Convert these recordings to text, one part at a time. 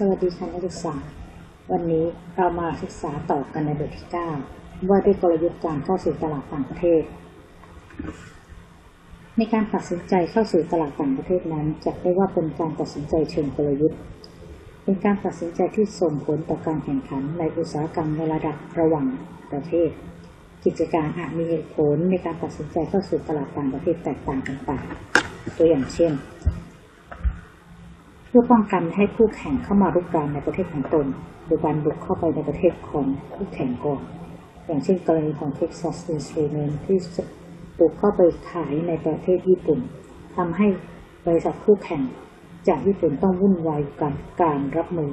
สวัสดีค่ะนักศึกษา วันนี้เรามาศึกษาต่อกันในบทที่ 9 ว่าด้วยกลยุทธ์การเข้าสู่ตลาดต่างประเทศ ในการตัดสินใจเข้าสู่ตลาดต่างประเทศนั้นจัดได้ว่าเป็นการตัดสินใจเชิงกลยุทธ์ เป็นการตัดสินใจที่ส่งผลต่อการแข่งขันในอุตสาหกรรมในระดับระหว่างประเทศ กิจการอาจมีเหตุผลในการตัดสินใจเข้าสู่ตลาดต่างประเทศแตกต่างกันไปตัวอย่างเช่น เพื่อป้องกันให้คู่แข่งเข้ามารุกรานในประเทศของตน โดยการบุกเข้าไปในประเทศของคู่แข่งก่อน อย่างเช่นกรณีของ Texas Instruments ที่บุกเข้าไปขายในประเทศญี่ปุ่นทำให้บริษัทคู่แข่งจากญี่ปุ่นต้องวุ่นวายกับการรับมือ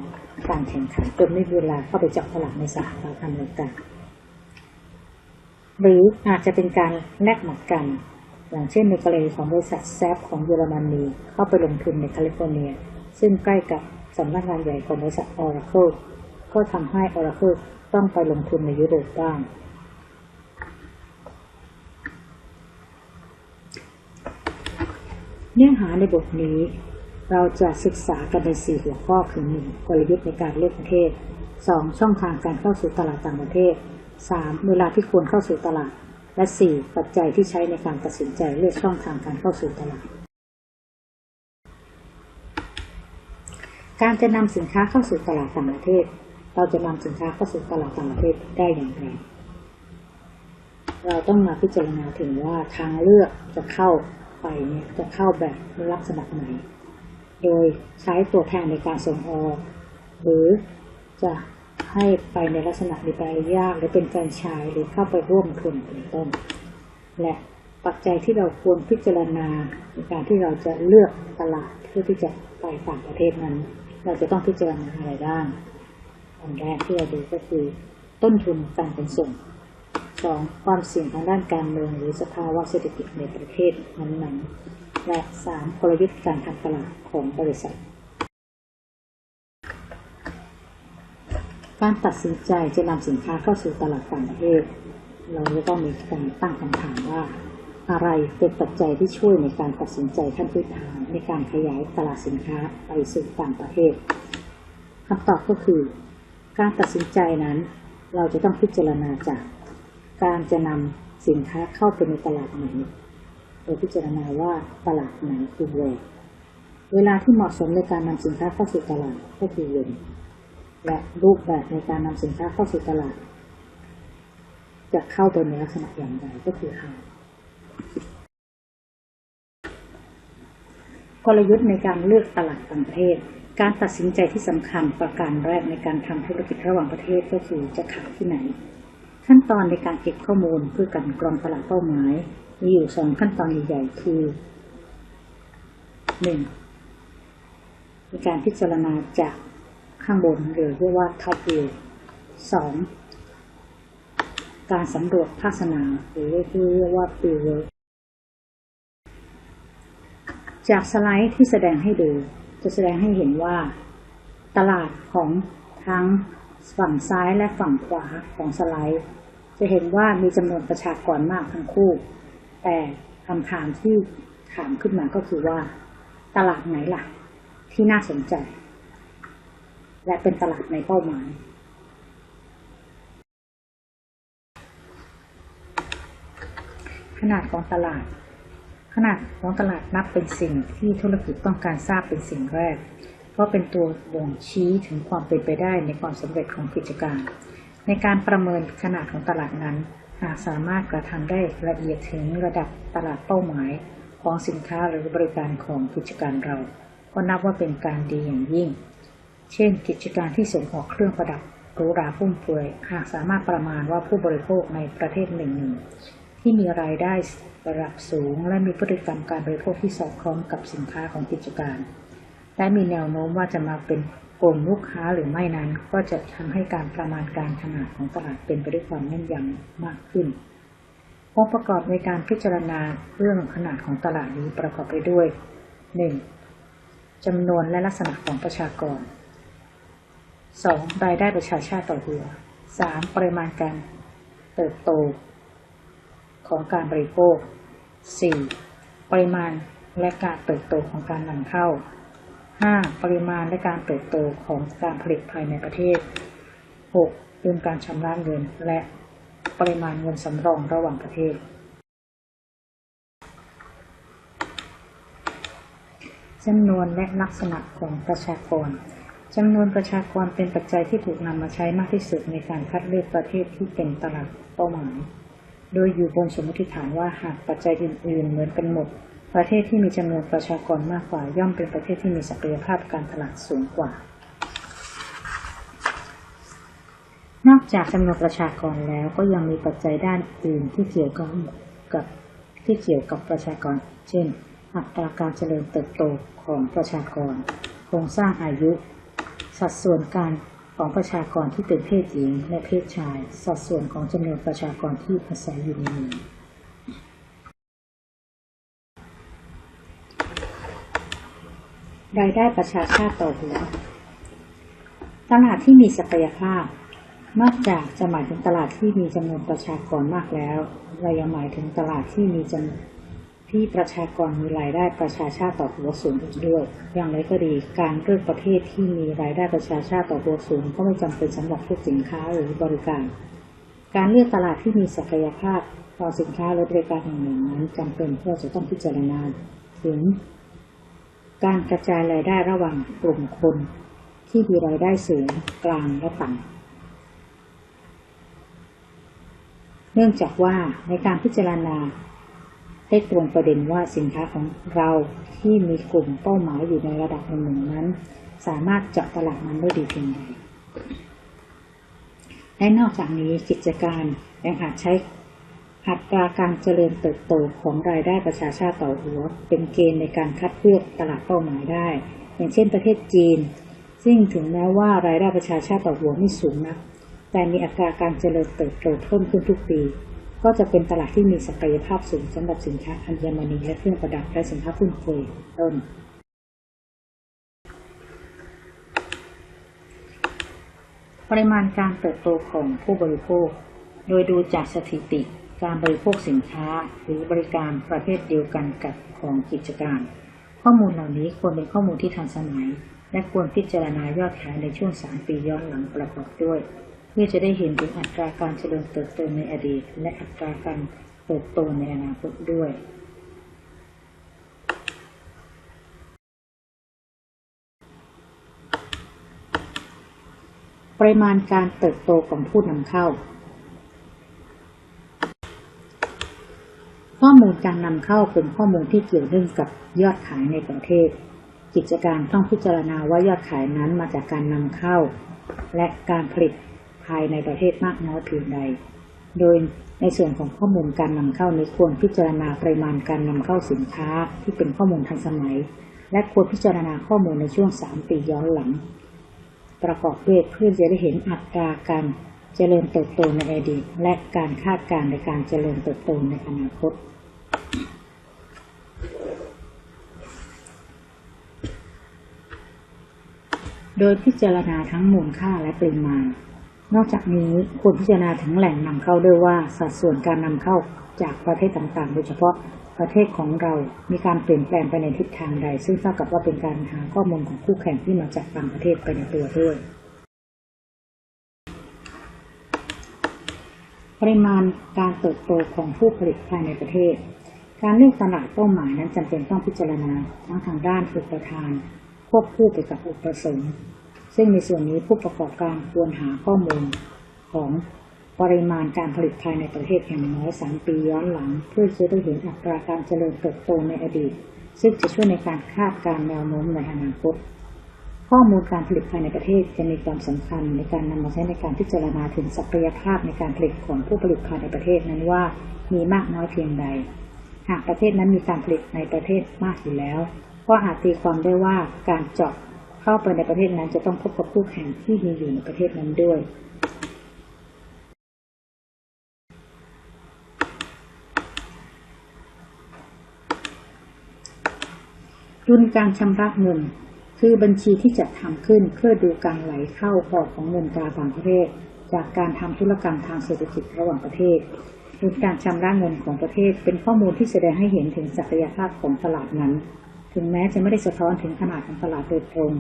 การแข่งขันจนไม่มีเวลาเข้าไปจับตลาดในสหรัฐอเมริกาหรืออาจจะเป็นการแลกหมัดกัน อย่างเช่นในกรณีของบริษัทแซฟของเยอรมนีเข้าไปลงทุนในแคลิฟอร์เนีย ซึ่งใกล้กับสำนักงานใหญ่ของบริษัท Oracle ก็ทำให้ Oracle ต้องไปลงทุนในยุโรปบ้างเนื้อหาในบทนี้ เราจะศึกษากันใน 4 หัวข้อคือ 1. กลยุทธ์ในการเลือกประเทศ 2. ช่องทางการเข้าสู่ตลาดต่างประเทศ 3. เวลาที่ควรเข้าสู่ตลาด และ 4. ปัจจัยที่ใช้ในการตัดสินใจเลือกช่องทางการเข้าสู่ตลาด การจะนำสินค้าเข้าสู่ตลาดต่างประเทศ เราจะนำสินค้าเข้าสู่ตลาดต่างประเทศได้อย่างไร เราต้องมาพิจารณาถึงว่าทางเลือกจะเข้าไปเนี่ยจะเข้าแบบลักษณะไหน โดยใช้ตัวแทนในการส่งออกหรือจะให้ไปในลักษณะมีใบอนุญาตหรือเป็นแฟรนไชส์หรือเข้าไปร่วมทุนเป็นต้น และปัจจัยที่เราควรพิจารณาในการที่เราจะเลือกตลาดเพื่อที่จะไปต่างประเทศนั้น เราจะต้องพิจารณาอะไรบ้างอันแรกที่เราดูก็คือ ต้นทุนการขนส่งสองความเสี่ยงทางด้านการเมืองหรือสภาวะเศรษฐกิจในประเทศนั้นๆและสามกลยุทธ์การทำตลาดของบริษัท การตัดสินใจจะนำสินค้าเข้าสู่ตลาดต่างประเทศ เราจะต้องมีการตั้งคำถามว่า อะไรเป็นปัจจัยที่ช่วยในการตัดสินใจขั้นพื้นฐานในการขยายตลาดสินค้าไปสู่ต่างประเทศคำตอบก็คือ การตัดสินใจนั้น เราจะต้องพิจารณาจาก การจะนำสินค้าเข้าไปในตลาดไหนโดยพิจารณาว่าตลาดไหนคือเวเวลาที่เหมาะสมในการนำสินค้าเข้าสู่ตลาดก็คือเวนและรูปแบบในการนำสินค้าเข้าสู่ตลาด จะเข้าไปในลักษณะอย่างไรก็คือ how กลยุทธ์ในการเลือกตลาดต่างประเทศ การตัดสินใจที่สำคัญประการแรกในการทำธุรกิจระหว่างประเทศก็คือจะขายที่ไหน ขั้นตอนในการเก็บข้อมูลเพื่อการกรองตลาดเป้าหมาย มีอยู่สองขั้นตอนใหญ่ๆคือหนึ่งมีการพิจารณาจากข้างบนหรือเรียกว่า top view สอง การสำรวจภาคสนามหรือที่เรียกว่า field work จากสไลด์ที่แสดงให้ดู จะแสดงให้เห็นว่า ตลาดของทั้งฝั่งซ้ายและฝั่งขวาของสไลด์ จะเห็นว่ามีจำนวนประชากรมากทั้งคู่ แต่คำถามที่ถามขึ้นมาก็คือว่า ตลาดไหนล่ะที่น่าสนใจ และเป็นตลาดในเป้าหมาย นาดของตลาด ขนาดของตลาดนับเป็นสิ่งที่ธุรกิจต้องการทราบเป็นสิ่งแรก เพราะเป็นตัวบ่งชี้ถึงความเป็นไปได้ในความสำเร็จของกิจการ ในการประเมินขนาดของตลาดนั้น หากสามารถกระทำได้ละเอียดถึงระดับตลาดเป้าหมายของสินค้าหรือบริการของกิจการเรา ก็นับว่าเป็นการดีอย่างยิ่ง เช่น กิจการที่ส่งออกเครื่องประดับหรูหราฟุ่มเฟือยหากสามารถประมาณว่าผู้บริโภคในประเทศหนึ่งหนึ่ง ที่มีรายได้ระดับสูง และมีพฤติกรรมการบริโภคที่สอดคล้องกับสินค้าของกิจการ และมีแนวโน้มว่าจะมาเป็นกลุ่มลูกค้าหรือไม่นั้น ก็จะทำให้การประมาณการขนาดของตลาดเป็นไปด้วยความแม่นยำมากขึ้นองค์ประกอบในการพิจารณาเรื่องขนาดของตลาดนี้ประกอบไปด้วย 1. จำนวนและลักษณะของประชากร 2. รายได้ประชาชาติต่อหัว 3. ปริมาณการเติบโต ของการบริโภค 4. ปริมาณและการเติบโตของการนำเข้า 5. ปริมาณและการเติบโตของการผลิตภายในประเทศ 6. ดุลการชำระเงินและปริมาณเงินสำรองระหว่างประเทศ จำนวนและลักษณะของประชากรจำนวนประชากรเป็นปัจจัยที่ถูกนำมาใช้มากที่สุดในการคัดเลือกประเทศที่เป็นตลาดเป้าหมาย โดยอยู่บนสมมติฐานว่าหากปัจจัยอื่นๆ เหมือนกันหมด ประเทศที่มีจำนวนประชากรมากกว่าย่อมเป็นประเทศที่มีศักยภาพการตลาดสูงกว่า นอกจากจำนวนประชากรแล้วก็ยังมีปัจจัยด้านอื่นที่เกี่ยวกับกับที่เกี่ยวกับประชากร เช่น อัตราการเจริญเติบโตของประชากร โครงสร้างอายุ สัดส่วนการ ของประชากรที่เป็นเพศหญิงและเพศชาย สัดส่วนของจำนวนประชากรที่อาศัยอยู่ในเมืองรายได้ประชาชาติต่อหัว ตลาดที่มีศักยภาพ นอกจากจะหมายถึงตลาดที่มีจำนวนประชากรมากแล้ว เรายังหมายถึงตลาดที่มีจำ ที่ประชากรมีรายได้ประชาชาติต่อหัวสูงอีกด้วย อย่างไรก็ดี การเลือกประเทศที่มีรายได้ประชาชาติต่อหัวสูง ก็ไม่จำเป็นสำหรับทุกสินค้าหรือบริการ การเลือกตลาดที่มีศักยภาพต่อสินค้าและบริการอย่งหนึ่งนั้นจำเป็นเพื่อจะต้องพิจารณาถึงการกระจายรายได้ระหว่างกลุ่มคน ที่มีรายได้สูงกลางและต่ำเนื่องจากว่าในการพิจารณา ได้ตรงประเด็นว่าสินค้าของเราที่มีกลุ่มเป้าหมายอยู่ในระดับหนึ่งนั้น สามารถเจาะตลาดนั้นได้ดีเพียงใดและนอกจากนี้กิจการยังอาจใช้อัตราการเจริญเติบโตของรายได้ประชาชาติต่อหัว เป็นเกณฑ์ในการคัดเลือกตลาดเป้าหมายได้ อย่างเช่นประเทศจีน ซึ่งถึงแม้ว่ารายได้ประชาชาติต่อหัวไม่สูงนัก แต่มีอัตราการเจริญเติบโตเพิ่มขึ้นทุกปี ก็จะเป็นตลาดที่มีศักยภาพสูงสำหรับสินค้าอัญมณีและเครื่องประดับและสินค้าฟุ่มเฟือยต้น ปริมาณการเติบโตของผู้บริโภค โดยดูจากสถิติการบริโภคสินค้าหรือบริการประเภทเดียวกันกับของกิจการ ข้อมูลเหล่านี้ควรเป็นข้อมูลที่ทันสมัย และควรพิจารณายอดขายในช่วง 3 ปีย้อนหลังประกอบด้วย พื่อจะได้เห็นถึงอัตราการเจริญเติบโตในอดีต และอัตราการเติบโตในอนาคตด้วยปริมาณการเติบโตของผู้นำเข้า ข้อมูลการนำเข้าเป็นข้อมูลที่เกี่ยวเนื่องกับยอดขายในประเทศ กิจการต้องพิจารณาว่ายอดขายนั้นมาจากการนำเข้า และการผลิต ภายในประเทศมากน้อยเพียงใด โดยในส่วนของข้อมูลการนำเข้านี้ควรพิจารณาปริมาณการนำเข้าสินค้าที่เป็นข้อมูลทันสมัย และควรพิจารณาข้อมูลในช่วง 3 ปีย้อนหลัง ประกอบด้วยเพื่อจะได้เห็นอัตราการเจริญเติบโตในอดีต และการคาดการณ์ในการเจริญเติบโตในอนาคตโดยพิจารณาทั้งมูลค่าและปริมาณ นอกจากนี้ควรพิจารณาถึงแหล่งนำเข้าด้วยว่าสัดส่วนการนำเข้าจากประเทศต่างๆ โดยเฉพาะประเทศของเรา มีการเปลี่ยนแปลงไปในทิศทางใด ซึ่งเท่ากับว่าเป็นการหาข้อมูลของคู่แข่งที่มาจากต่างประเทศไปในตัวด้วย ปริมาณการเติบโตของผู้ผลิตภายในประเทศ การเลือกตลาดเป้าหมายนั้นจำเป็นต้องพิจารณาทั้งทางด้านอุปทาน ควบคู่ไปกับอุปสงค์ ซึ่งในส่วนนี้ผู้ประกอบการควรหาข้อมูลของปริมาณการผลิตภายในประเทศอย่างน้อย 3 ปีย้อนหลัง เพื่อจะได้เห็นอัตราการเจริญเติบโตในอดีต ซึ่งจะช่วยในการคาดการณ์แนวโน้มในอนาคต ข้อมูลการผลิตภายในประเทศจะมีความสำคัญในการนำมาใช้ในการพิจารณาถึงศักยภาพในการผลิตของผู้ผลิตภายในประเทศนั้นว่ามีมากน้อยเพียงใด หากประเทศนั้นมีการผลิตในประเทศมากอยู่แล้ว ก็อาจตีความได้ว่าการเจาะ เข้าไปในประเทศนั้นจะต้องพบกับคู่แข่งที่มีอยู่ในประเทศนั้นด้วย ดุลการชำระเงิน คือบัญชีที่จัดทำขึ้นเพื่อดูการไหลเข้าออกของเงินตราต่างประเทศ จากการทำธุรกรรมทางเศรษฐกิจระหว่างประเทศดุลการชำระเงินของประเทศเป็นข้อมูลที่แสดงให้เห็นถึงศักยภาพของตลาดนั้น ถึงแม้จะไม่ได้สะท้อนถึงขนาดของตลาดโดยตรง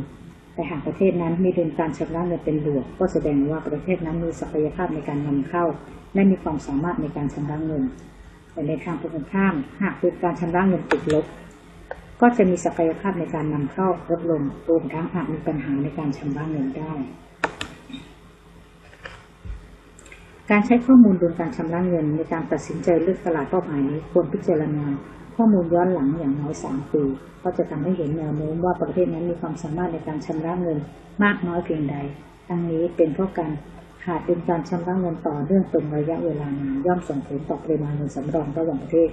แต่หากประเทศนั้นมีดุลการชำระเงินเป็นบวก ก็แสดงว่าประเทศนั้นมีศักยภาพในการนำเข้า และมีความสามารถในการชำระเงิน แต่ในทางตรงกันข้าม หากดุลการชำระเงินติดลบ ก็จะมีศักยภาพในการนำเข้าลดลงรวมทั้งอาจมีปัญหาในการชำระเงินได้ การใช้ข้อมูลดุลการชำระเงินในการตัดสินใจเลือกตลาดเป้าหมายนี้ควรพิจารณา ข้อมูลย้อนหลังอย่างน้อย 3 ปี ก็จะทำให้เห็นแนวโน้มว่าประเทศนั้นมีความสามารถในการชำระเงินมากน้อยเพียงใด ทั้งนี้เป็นเพราะการขาดดุลการชำระเงินต่อเนื่องเป็นระยะเวลานานย่อมส่งผลต่อปริมาณเงินสำรองระหว่างประเทศ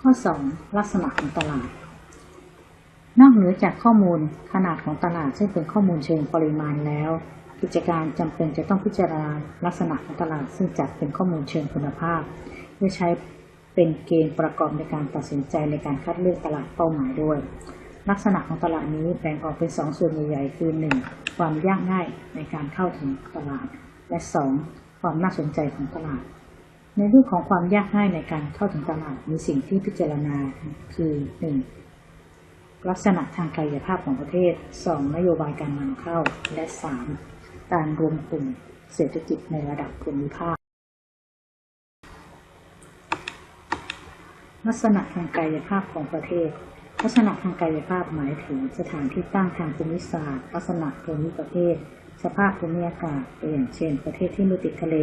ข้อ 2 ลักษณะของตลาด นอกเหนือจากข้อมูลขนาดของตลาดซึ่งเป็นข้อมูลเชิงปริมาณแล้ว กิจการจำเป็นจะต้องพิจารณาลักษณะของตลาด ซึ่งจัดเป็นข้อมูลเชิงคุณภาพ เพื่อใช้เป็นเกณฑ์ประกอบในการตัดสินใจในการคัดเลือกตลาดเป้าหมายด้วย ลักษณะของตลาดนี้แบ่งออกเป็น 2 ส่วนใหญ่ๆคือ 1. ความยากง่ายในการเข้าถึงตลาด และ 2. ความน่าสนใจของตลาด ในเรื่องของความยากง่ายในการเข้าถึงตลาดมีสิ่งที่พิจารณาคือ 1. ลักษณะทางกายภาพของประเทศ 2. นโยบายการนำเข้า และ 3. การรวมกลุ่มเศรษฐกิจในระดับภูมิภาค ลักษณะทางกายภาพของประเทศ ลักษณะทางกายภาพหมายถึงสถานที่ตั้งทางภูมิศาสตร์ ลักษณะภูมิประเทศ สภาพภูมิอากาศตัวอย่างเช่น ประเทศที่ม่ติดทะเล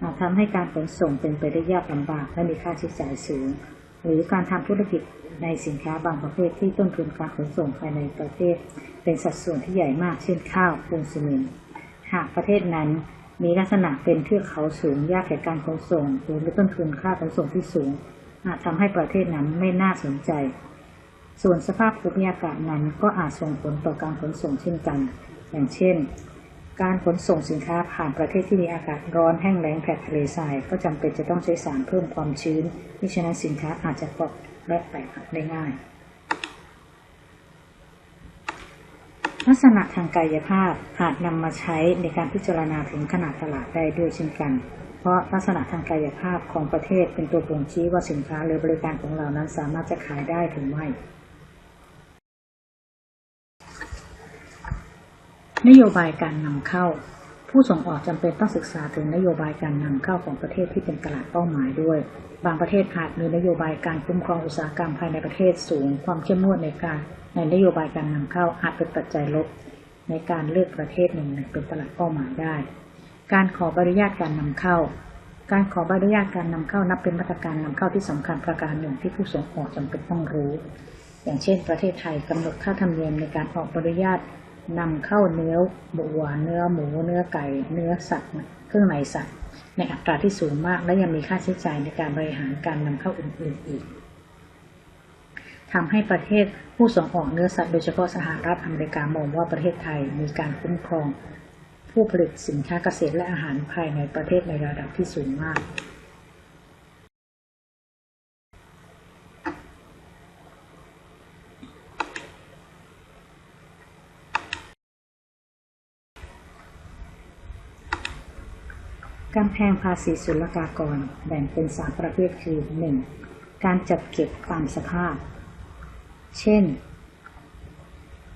อาจทำให้การขนส่งเป็นไปได้ยากลำบากและมีค่าใช้จ่ายสูง หรือการทำธุรกิจในสินค้าบางประเภทที่ต้นทุนการขนส่งภายในประเทศ เป็นสัดส่วนที่ใหญ่มากเช่นข้าวปูนซีเมนต์ หากประเทศนั้นมีลักษณะเป็นเทือกเขาสูงยากแก่การขนส่งหรือต้นทุนค่าขนส่งที่สูง อาจทำให้ประเทศนั้นไม่น่าสนใจ ส่วนสภาพภูมิอากาศนั้นก็อาจส่งผลต่อการขนส่งเช่นกัน อย่างเช่น การขนส่งสินค้าผ่านประเทศที่มีอากาศร้อนแห้งแล้งแผดทะเลทรายก็จำเป็นจะต้องใช้สารเพิ่มความชื้นมิฉะนั้นสินค้าอาจจะปอกและแตกหักได้ง่าย ลักษณะทางกายภาพอาจนำมาใช้ในการพิจารณาถึงขนาดตลาดได้ด้วยเช่นกัน เพราะลักษณะทางกายภาพของประเทศเป็นตัวบ่งชี้ว่าสินค้าหรือบริการของเรานั้นสามารถจะขายได้หรือไม่ นโยบายการนำเข้า ผู้ส่งออกจำเป็นต้องศึกษาถึงนโยบายการนำเข้าของประเทศที่เป็นตลาดเป้าหมายด้วย บางประเทศอาจมีนโยบายการคุ้มครองอุตสาหกรรมภายในประเทศสูง ความเข้มงวดในการ ในนโยบายการนำเข้าอาจเป็นปัจจัยลบในการเลือกประเทศหนึ่งเป็นตลาดเป้าหมายได้ การขอใบอนุญาตการนำเข้า การขอใบอนุญาตการนำเข้านับเป็นมาตรการนำเข้าที่สำคัญประการหนึ่งที่ผู้ส่งออกจำเป็นต้องรู้ อย่างเช่น ประเทศไทยกำหนดค่าธรรมเนียมในการออกใบอนุญาตนำเข้าเนื้อวัวเนื้อหมู เนื้อไก่ เนื้อสัตว์ เครื่องในสัตว์ ในอัตราที่สูงมากและยังมีค่าใช้จ่ายในการบริหารการนำเข้าอื่นๆอีก ทำให้ประเทศผู้ส่งออกเนื้อสัตว์โดยเฉพาะสหรัฐอเมริกามองว่าประเทศไทยมีการคุ้มครอง ผู้ผลิตสินค้าเกษตรและอาหารภายในประเทศในระดับที่สูงมาก กำแพงภาษีศุลกากรแบ่งเป็นสามประเภทคือ 1. การจัดเก็บตามสภาพ เช่น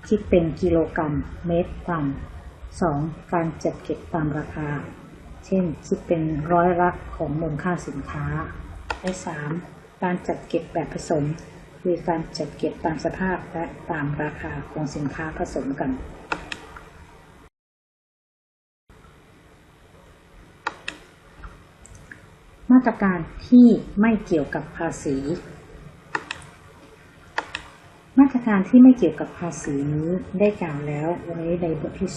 คิดเป็นกิโลกรัม เมตรตัน 2. การจัดเก็บตามราคา เช่น คิดเป็นร้อยละของมูลค่าสินค้า และ 3. การจัดเก็บแบบผสม คือการจัดเก็บตามสภาพและตามราคาของสินค้าผสมกันมาตรการที่ไม่เกี่ยวกับภาษี การที่ไม่เกี่ยวกับภาษีนี้ได้กล่าวแล้วไว้ในบทที่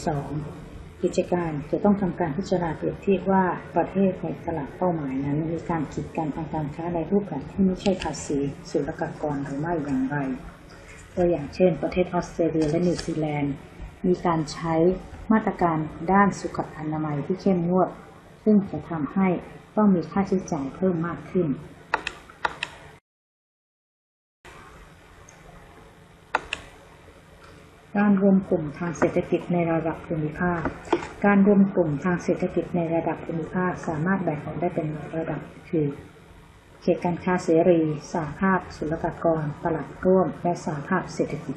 2 กิจการจะต้องทำการพิจารณาเปรียบเทียบว่าประเทศในตลาดเป้าหมายนั้นมีการกีดกันทางการค้าในรูปแบบที่ไม่ใช่ภาษีศุลกากรหรือไม่อย่างไร ตัวอย่างเช่น ประเทศออสเตรเลียและนิวซีแลนด์มีการใช้มาตรการด้านสุขอนามัยที่เข้มงวด ซึ่งจะทำให้ต้องมีค่าใช้จ่ายเพิ่มมากขึ้น การรวมกลุ่มทางเศรษฐกิจในระดับภูมิภาค การรวมกลุ่มทางเศรษฐกิจในระดับภูมิภาคสามารถแบ่งออกได้เป็นระดับคือ เขตการค้าเสรี สหภาพ ศุลกากร ตลาดร่วม และสหภาพเศรษฐกิจ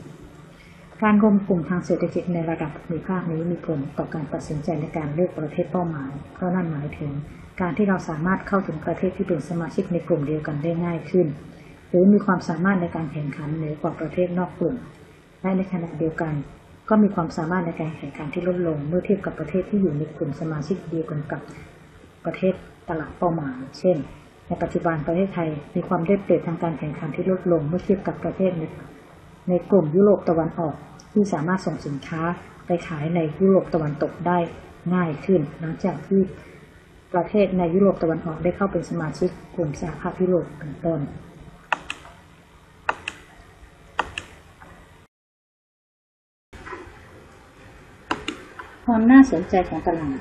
การรวมกลุ่มทางเศรษฐกิจในระดับภูมิภาคนี้มีผลต่อการตัดสินใจในการเลือกประเทศเป้าหมาย เพราะนั่นหมายถึง การที่เราสามารถเข้าถึงประเทศที่เป็นสมาชิกในกลุ่มเดียวกันได้ง่ายขึ้น หรือมีความสามารถในการแข่งขันเหนือกว่าประเทศนอกกลุ่ม และในขณะเดียวกัน ก็มีความสามารถในการแข่งขันที่ลดลงเมื่อเทียบกับประเทศที่อยู่ในกลุ่มสมาชิกเดียวกันกับประเทศตลาดเป้าหมาย เช่น ในปัจจุบันประเทศไทยมีความได้เปรียบทางการแข่งขันที่ลดลงเมื่อเทียบกับประเทศในในกลุ่มยุโรปตะวันออกที่สามารถส่งสินค้าไปขายในยุโรปตะวันตกได้ง่ายขึ้น หลังจากที่ประเทศในยุโรปตะวันออกได้เข้าเป็นสมาชิกกลุ่มสหภาพยุโรปเป็นต้น ความน่าสนใจของตลาด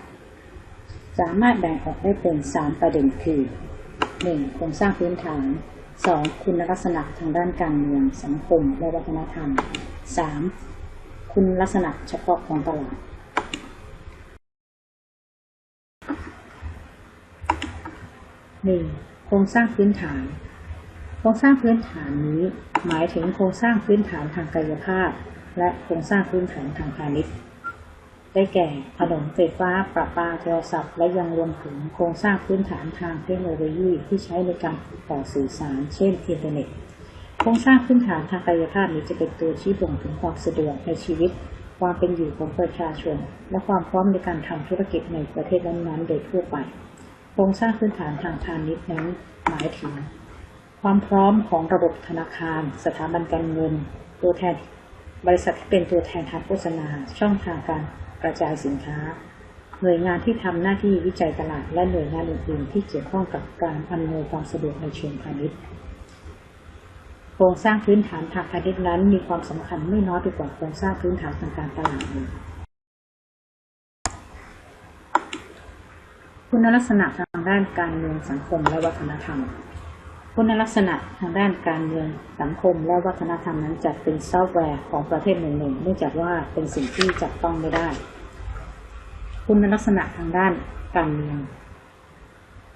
สามารถแบ่งออกได้เป็น 3 ประเด็นคือ 1. โครงสร้างพื้นฐาน 2. คุณลักษณะทางด้านการเมืองสังคมและวัฒนธรรม 3. คุณลักษณะเฉพาะของตลาด 1. โครงสร้างพื้นฐาน โครงสร้างพื้นฐานนี้ หมายถึงโครงสร้างพื้นฐานทางกายภาพ และโครงสร้างพื้นฐานทางพาณิชย์ ได้แก่ ถนนไฟฟ้า ประปา โทรศัพท์ และยังรวมถึงโครงสร้างพื้นฐานทางเทคโนโลยีที่ใช้ในการต่อสื่อสาร เช่น อินเทอร์เน็ต โครงสร้างพื้นฐานทางกายภาพนี้จะเป็นตัวชี้บ่งถึงความสะดวกในชีวิต ความเป็นอยู่ของประชาชน และความพร้อมในการทำธุรกิจในประเทศนั้นๆ โดยทั่วไป โครงสร้างพื้นฐานทางพาณิชย์นั้น หมายถึง ความพร้อมของระบบธนาคาร สถาบันการเงิน ตัวแทนบริษัทที่เป็นตัวแทนทางโฆษณา ช่องทางการ กระจายสินค้า หน่วยงานที่ทำหน้าที่วิจัยตลาด และหน่วยงานอื่นๆ ที่เกี่ยวข้องกับการอำนวยความสะดวกในเชิงพาณิชย์ โครงสร้างพื้นฐานทางพาณิชย์นั้นมีความสำคัญไม่น้อยไปกว่าโครงสร้างพื้นฐานทางการตลาดเลยคุณลักษณะทางด้านการเมืองสังคมและวัฒนธรรม คุณลักษณะทางด้านการเมืองสังคม และวัฒนธรรมนั้นจัดเป็นซอฟต์แวร์ของประเทศหนึ่งๆเนื่องจากว่าเป็นสิ่งที่จับต้องไม่ได้ คุณลักษณะทางด้านการเมือง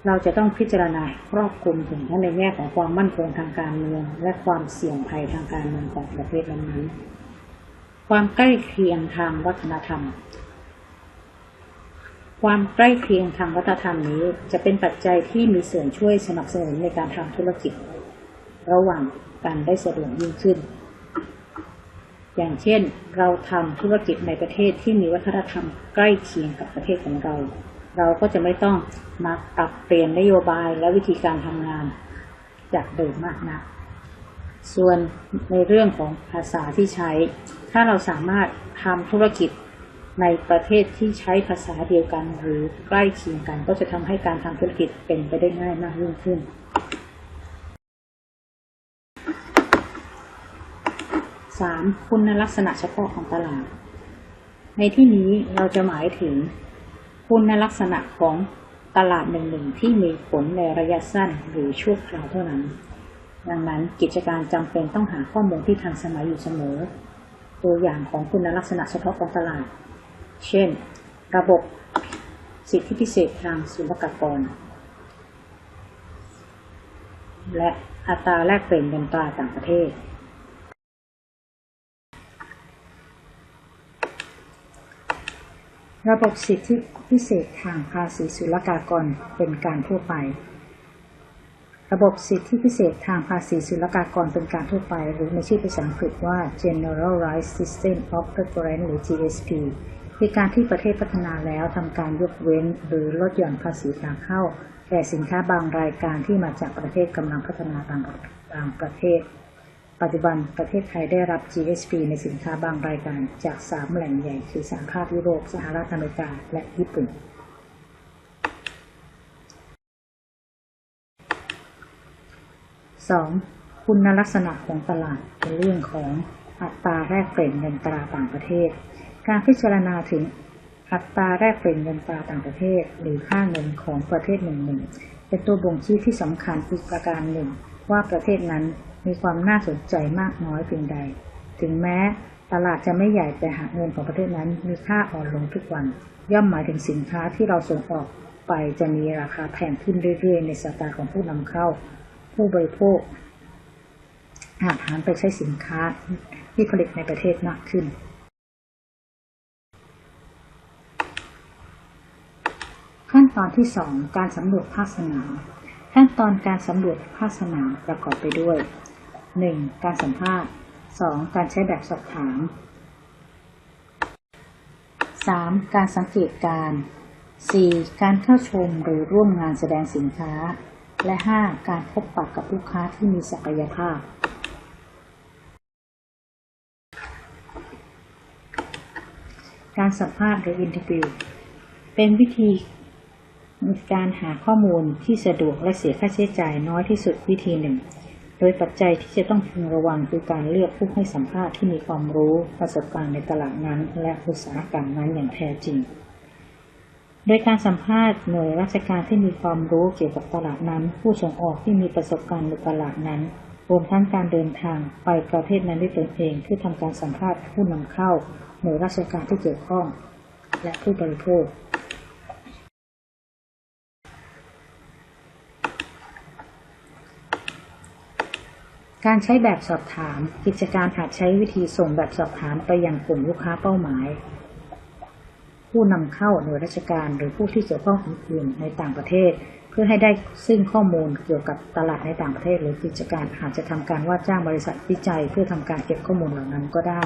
เราจะต้องพิจารณาครอบคลุมถึงทั้งในแง่ของความมั่นคงทางการเมือง และความเสี่ยงภัยทางการเมืองของประเทศนั้นๆความใกล้เคียงทางวัฒนธรรม ความใกล้เคียงทางวัฒนธรรมนี้ จะเป็นปัจจัยที่มีส่วนช่วยสนับสนุนในการทำธุรกิจ ระหว่างกันได้สะดวกยิ่งขึ้น อย่างเช่น เราทำธุรกิจในประเทศที่มีวัฒนธรรมใกล้เคียงกับประเทศของเรา เราก็จะไม่ต้องมาปรับเปลี่ยนนโยบายและวิธีการทำงานจากเดิมมากนักส่วนในเรื่องของภาษาที่ใช้ ถ้าเราสามารถทำธุรกิจ ในประเทศที่ใช้ภาษาเดียวกันหรือใกล้เคียงกัน ก็จะทำให้การทำธุรกิจเป็นไปได้ง่ายมากยิ่งขึ้น 3. คุณลักษณะเฉพาะของตลาด ในที่นี้เราจะหมายถึง คุณลักษณะของตลาดหนึ่งๆที่มีผลในระยะสั้นหรือชั่วคราวเท่านั้น ดังนั้นกิจการจำเป็นต้องหาข้อมูลที่ทันสมัยอยู่เสมอ ตัวอย่างของคุณลักษณะเฉพาะของตลาด เช่น ระบบสิทธิพิเศษทางศุลกากร และอัตราแลกเปลี่ยนเงินตราต่างประเทศ ระบบสิทธิพิเศษทางภาษีศุลกากรเป็นการทั่วไป ระบบสิทธิพิเศษทางภาษีศุลกากรเป็นการทั่วไป หรือในชื่อภาษาอังกฤษว่า Generalized System of Preference หรือ GSP คือการที่ประเทศพัฒนาแล้วทำการยกเว้น หรือลดหย่อนภาษีทางเข้าแก่สินค้าบางรายการที่มาจากประเทศกำลังพัฒนาต่างต่างประเทศ ปัจจุบันประเทศไทยได้รับ GSP ในสินค้าบางรายการจาก 3 แหล่งใหญ่คือสหภาพยุโรปสหรัฐอเมริกา และญี่ปุ่น 2. คุณลักษณะของตลาดเป็นเรื่องของอัตราแลกเปลี่ยนเงินตราต่างประเทศ การพิจารณาถึงอัตราแลกเปลี่ยนเงินตราต่างประเทศ หรือค่าเงินของประเทศหนึ่งหนึ่งเป็นตัวบ่งชี้ที่สำคัญอีกประการหนึ่ง ว่าประเทศนั้นมีความน่าสนใจมากน้อยเพียงใด ถึงแม้ตลาดจะไม่ใหญ่แต่หากเงินของประเทศนั้นมีค่าอ่อนลงทุกวัน ย่อมหมายถึงสินค้าที่เราส่งออกไปจะมีราคาแพงขึ้นเรื่อยๆ ในสายตาของผู้นำเข้า ผู้บริโภคอาจหันไปใช้สินค้าที่ผลิตในประเทศมากขึ้น ขั้น ตอนที่ 2 การสำรวจภาคสนามขั้นตอนการสำรวจภาคสนามประกอบไปด้วย 1. การสัมภาษณ์ 2. การใช้แบบสอบถาม 3. การสังเกตการ 4. การเข้าชมหรือร่วมงานแสดงสินค้า และ 5. การพบปะกับลูกค้าที่มีศักยภาพ การสัมภาษณ์หรืออินเทอร์วิว เป็นวิธี การหาข้อมูลที่สะดวกและเสียค่าใช้จ่ายน้อยที่สุดวิธีหนึ่ง โดยปัจจัยที่จะต้องพึงระวังคือการเลือกผู้ให้สัมภาษณ์ที่มีความรู้ประสบการณ์ในตลาดนั้น และอุตสาหกรรมนั้นอย่างแท้จริง โดยการสัมภาษณ์หน่วยราชการที่มีความรู้เกี่ยวกับตลาดนั้น ผู้ส่งออกที่มีประสบการณ์ในตลาดนั้นรวมทั้งการเดินทางไปประเทศนั้นด้วยตนเองเพื่อทำการสัมภาษณ์ผู้นำเข้าหน่วยราชการที่เกี่ยวข้อง และผู้บริโภค การใช้แบบสอบถาม กิจการอาจใช้วิธีส่งแบบสอบถามไปยังกลุ่มลูกค้าเป้าหมาย ผู้นำเข้าหน่วยราชการหรือผู้ที่เกี่ยวข้องอื่นๆในต่างประเทศ เพื่อให้ได้ซึ่งข้อมูลเกี่ยวกับตลาดในต่างประเทศ หรือกิจการอาจจะทำการว่าจ้างบริษัทวิจัย เพื่อทำการเก็บข้อมูลเหล่านั้นก็ได้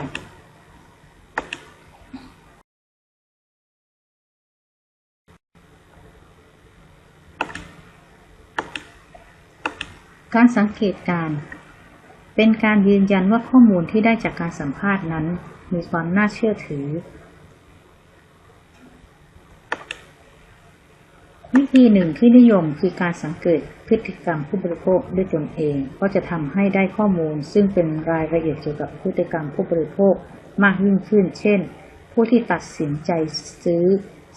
การสังเกตการ เป็นการยืนยันว่าข้อมูลที่ได้จากการสัมภาษณ์นั้น มีความน่าเชื่อถือ วิธีหนึ่งที่นิยมคือการสังเกตพฤติกรรมผู้บริโภคด้วยตนเอง ก็จะทำให้ได้ข้อมูล ซึ่งเป็นรายละเอียดเกี่ยวกับพฤติกรรมผู้บริโภคมากยิ่งขึ้น เช่น ผู้ที่ตัดสินใจซื้อ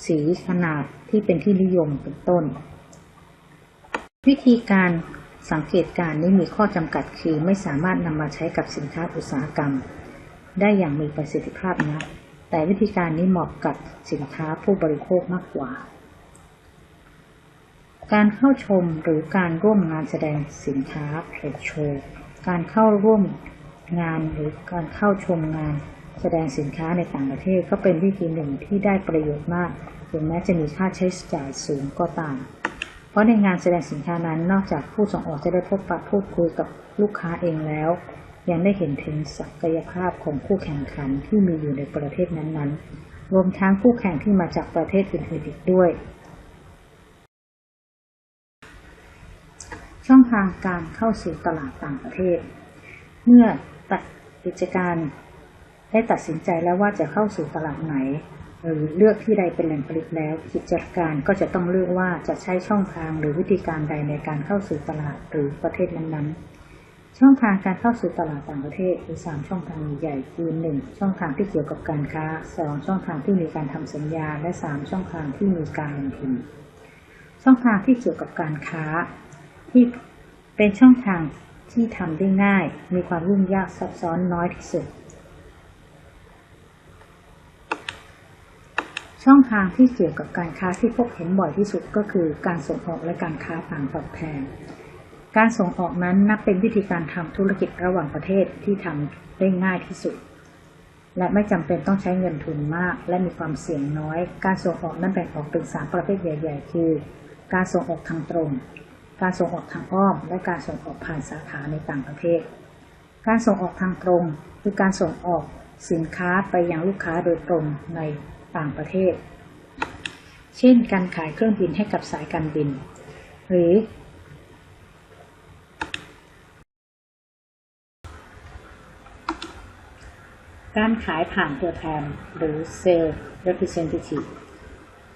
สีขนาดที่เป็นที่นิยมเป็นต้น วิธีการ สังเกตการนี้มีข้อจำกัดคือไม่สามารถนำมาใช้กับสินค้าอุตสาหกรรม ได้อย่างมีประสิทธิภาพนะ แต่วิธีการนี้เหมาะกับสินค้าผู้บริโภคมากกว่า การเข้าชมหรือการร่วมงานแสดงสินค้าเทรดโชว์การเข้าร่วมงานหรือการเข้าชมงานแสดงสินค้าในต่างประเทศก็เป็นวิธีหนึ่งที่ได้ประโยชน์มาก ถึงแม้จะมีค่าใช้จ่ายสูงก็ตาม เพราะในงานแสดงสินค้านั้น นอกจากผู้ส่งออกจะได้พบปะพูดคุยกับลูกค้าเองแล้ว ยังได้เห็นถึงศักยภาพของคู่แข่งขันที่มีอยู่ในประเทศนั้นๆ รวมทั้งคู่แข่งที่มาจากประเทศอื่นๆอีกด้วย ช่องทางการเข้าสู่ตลาดต่างประเทศ เมื่อตัดกิจการได้ตัดสินใจแล้วว่าจะเข้าสู่ตลาดไหน หรือเลือกที่ใดเป็นแหล่งผลิตแล้ว กิจการก็จะต้องเลือกว่าจะใช้ช่องทางหรือวิธีการใดในการเข้าสู่ตลาดหรือประเทศนั้นๆ ช่องทางการเข้าสู่ตลาดต่างประเทศมีสามช่องทางใหญ่คือหนึ่งช่องทางที่เกี่ยวกับการค้าสองช่องทางที่มีการทำสัญญา และสามช่องทางที่มีการลงทุน ช่องทางที่เกี่ยวกับการค้า ที่เป็นช่องทางที่ทำได้ง่าย มีความยุ่งยากซับซ้อนน้อยที่สุด ช่องทางที่เกี่ยวกับการค้าที่พบเห็นบ่อยที่สุดก็คือการส่งออกและการค้าต่างตอบแทน การส่งออกนั้นนับเป็นวิธีการทำธุรกิจระหว่างประเทศที่ทำได้ง่ายที่สุด และไม่จำเป็นต้องใช้เงินทุนมาก และมีความเสี่ยงน้อย การส่งออกนั้นแบ่งออกเป็นสามประเภทใหญ่ ๆ คือ การส่งออกทางตรง การส่งออกทางอ้อม และการส่งออกผ่านสาขาในต่างประเทศ การส่งออกทางตรง คือการส่งออกสินค้าไปยังลูกค้าโดยตรงใน ต่างประเทศ เช่น การขายเครื่องบินให้กับสายการบิน หรือ การขายผ่านตัวแทนหรือ Sales Representative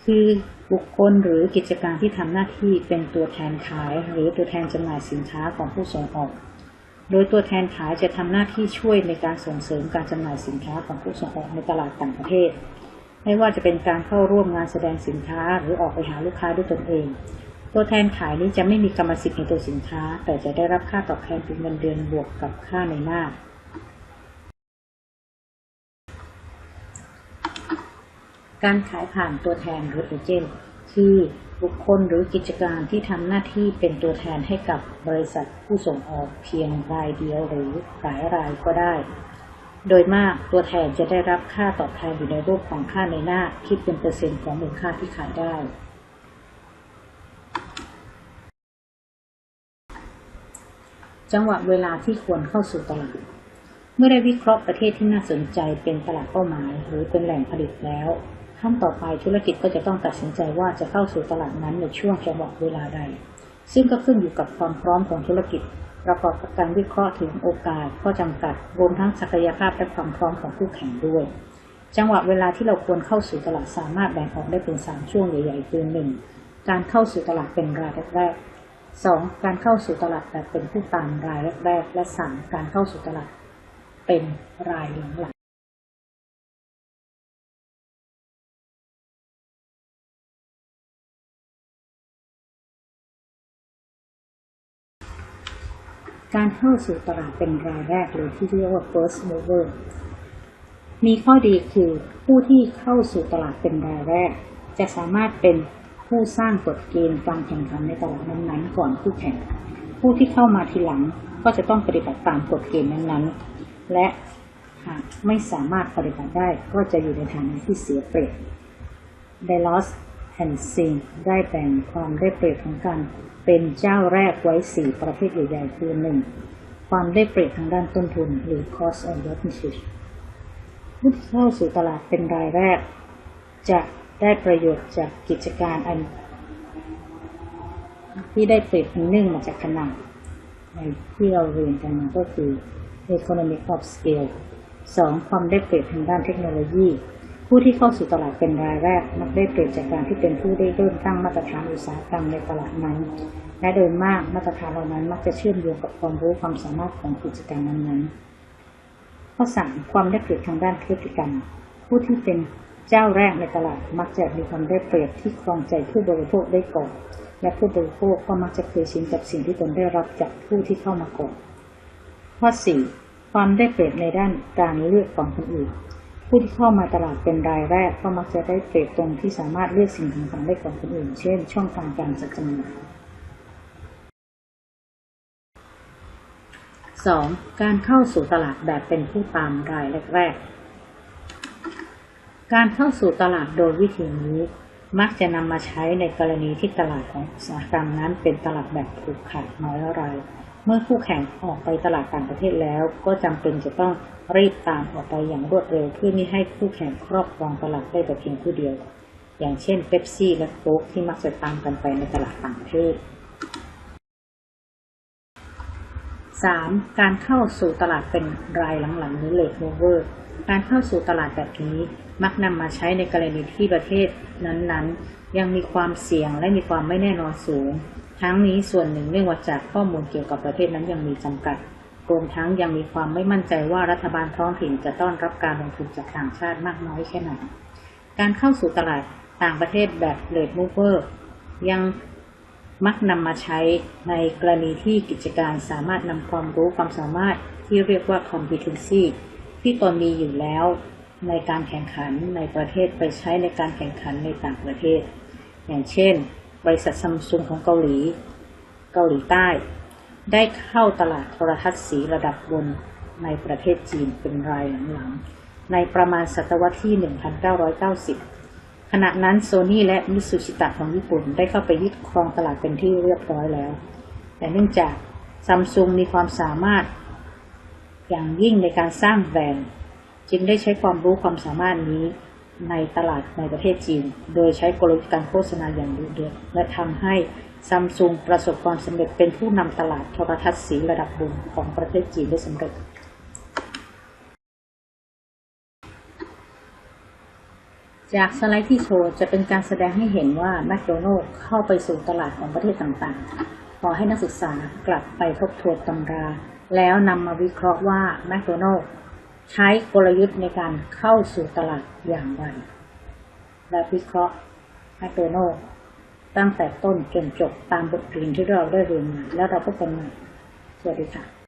คือบุคคลหรือกิจการที่ทำหน้าที่เป็นตัวแทนขาย หรือตัวแทนจำหน่ายสินค้าของผู้ส่งออก โดยตัวแทนขายจะทำหน้าที่ช่วยในการส่งเสริมการจำหน่ายสินค้าของผู้ส่งออกในตลาดต่างประเทศ ไม่ว่าจะเป็นการเข้าร่วมงานแสดงสินค้าหรือออกไปหาลูกค้าด้วยตนเอง ตัวแทนขายนี้จะไม่มีกรรมสิทธิ์ในตัวสินค้า แต่จะได้รับค่าตอบแทนเป็นเงินเดือนบวกกับค่าในหน้า การขายผ่านตัวแทนหรือเอเจนต์คือบุคคลหรือกิจการที่ทำหน้าที่เป็นตัวแทนให้กับบริษัทผู้ส่งออกเพียงรายเดียวหรือหลายรายก็ได้ โดยมากตัวแทนจะได้รับค่าตอบแทนอยู่ในรูปของค่าในหน้าคิดเป็นเปอร์เซ็นต์ของมูลค่าที่ขายได้ จังหวะเวลาที่ควรเข้าสู่ตลาด เมื่อได้วิเคราะห์ประเทศที่น่าสนใจเป็นตลาดเป้าหมาย หรือเป็นแหล่งผลิตแล้วขั้นต่อไปธุรกิจก็จะต้องตัดสินใจว่าจะเข้าสู่ตลาดนั้นในช่วงจังหวะเวลาใด ซึ่งก็ขึ้นอยู่กับความพร้อมของธุรกิจ ประกอบกับการวิเคราะห์ถึงโอกาส ข้อจำกัด รวมทั้งศักยภาพและความพร้อมของคู่แข่งด้วย จังหวะเวลาที่เราควรเข้าสู่ตลาดสามารถแบ่งออกได้เป็นสามช่วงใหญ่ๆคือหนึ่งการเข้าสู่ตลาดเป็นรายแรกๆสองการเข้าสู่ตลาดแบบเป็นผู้ตามรายแรก และสามการเข้าสู่ตลาดเป็นรายหลังๆ การเข้าสู่ตลาดเป็นรายแรกหรือที่เรียกว่า first mover มีข้อดีคือผู้ที่เข้าสู่ตลาดเป็นรายแรก จะสามารถเป็นผู้สร้างกฎเกณฑ์การแข่งขันในตลาดนั้นๆ ก่อนคู่แข่ง ผู้ที่เข้ามาทีหลังก็จะต้องปฏิบัติตามกฎเกณฑ์นั้นๆ และหากไม่สามารถปฏิบัติได้ก็จะอยู่ในฐานะที่เสียเปรียบ ไดลอส แอนซิงได้แบ่งความได้เปรียบของการเป็นเจ้าแรกไว้ 4 ประเภทใหญ่ๆคือ 1. ความได้เปรียบทางด้านต้นทุนหรือ cost advantage ผู้ที่เข้าสู่ตลาดเป็นรายแรก จะได้ประโยชน์จากกิจการอัน ที่ได้เปรียบเนื่องมาจากขนาดในที่เราเรียนกันมาก็คือ economic of scale 2. ความได้เปรียบทางด้านเทคโนโลยี ผู้ที่เข้าสู่ตลาดเป็นรายแรกมักได้เปรียบจากการที่เป็นผู้ได้เริ่มตั้งมาตรฐานอุตสาหกรรมในตลาดนั้น และโดยมากมาตรฐานเหล่านั้นมักจะเชื่อมโยงกับความรู้ความสามารถของกิจการนั้นๆข้อ 3. ความได้เปรียบทางด้านพฤติกรรม ผู้ที่เป็นเจ้าแรกในตลาดมักจะมีความได้เปรียบที่ครองใจผู้บริโภคได้ก่อน และผู้บริโภคก็มักจะเคยชินกับสิ่งที่ตนได้รับจากผู้ที่เข้ามาก่อนข้อ 4. ความได้เปรียบในด้านการเลือกของคนอื่น ผู้ที่เข้ามาตลาดเป็นรายแรกก็มักจะได้เปรียบตรงที่สามารถเลือกสิ่งต่างได้ก่อนคนอื่น เช่น ช่องทางการจัดจำหน่าย 2. การเข้าสู่ตลาดแบบเป็นผู้ตามรายแรกๆ การเข้าสู่ตลาดโดยวิธีนี้ มักจะนำมาใช้ในกรณีที่ตลาดของอุตสาหกรรมนั้นเป็นตลาดแบบผูกขาดน้อยราย เมื่อคู่แข่งออกไปตลาดต่างประเทศแล้ว ก็จำเป็นจะต้องรีบตามออกไปอย่างรวดเร็วเพื่อไม่ให้คู่แข่งครอบครองตลาดได้แต่เพียงผู้เดียว อย่างเช่นเ e ปซี่และโค้กที่มักจะตามกันไปในตลาดต่างประเทศ 3. การเข้าสู่ตลาดเป็นรายหลังๆหรือ late mover การเข้าสู่ตลาดแบบนี้มักนำมาใช้ในกรณีที่ประเทศนั้นๆ ยังมีความเสี่ยงและมีความไม่แน่นอนสูง ทั้งนี้ส่วนหนึ่งเนื่องมาจากข้อมูลเกี่ยวกับประเทศนั้นยังมีจำกัด รวมทั้งยังมีความไม่มั่นใจว่ารัฐบาลท้องถิ่นจะต้อนรับการลงทุนจากต่างชาติมากน้อยแค่ไหน การเข้าสู่ตลาดต่างประเทศแบบ late mover ยังมักนำมาใช้ในกรณีที่กิจการสามารถนำความรู้ความสามารถที่เรียกว่า competency ที่ตนมีอยู่แล้วในการแข่งขันในประเทศไปใช้ในการแข่งขันในต่างประเทศ อย่างเช่น บริษัทซัมซุงของเกาหลี เกาหลีใต้ ได้เข้าตลาดโทรทัศน์สีระดับบนในประเทศจีนเป็นรายหลังๆ ในประมาณศตวรรษที่ 1990 ขณะนั้นโซนี่และมิตซูชิตะของญี่ปุ่นได้เข้าไปยึดครองตลาดเป็นที่เรียบร้อยแล้ว แต่เนื่องจากซัมซุงมีความสามารถ อย่างยิ่งในการสร้างแบรนด์ จึงได้ใช้ความรู้ความสามารถนี้ ในตลาดในประเทศจีน โดยใช้กลยุทธ์การโฆษณาอย่างดุเดือดและทำให้ซัมซุงประสบความสำเร็จเป็นผู้นำตลาดโทรทัศน์สีระดับบนของประเทศจีนได้สำเร็จ จากสไลด์ที่โชว์จะเป็นการแสดงให้เห็นว่าแมคโดนัลด์เข้าไปสู่ตลาดของประเทศต่างๆ ขอให้นักศึกษากลับไปทบทวนตำรา แล้วนำมาวิเคราะห์ว่าแมคโดนัลด์ ใช้กลยุทธ์ในการเข้าสู่ตลาดอย่างไร และวิเคราะห์แมคโน่ตั้งแต่ต้นจนจบตามบทเรียนที่เราได้เรียนมา แล้วเราพบกันใหม่ สวัสดีค่ะ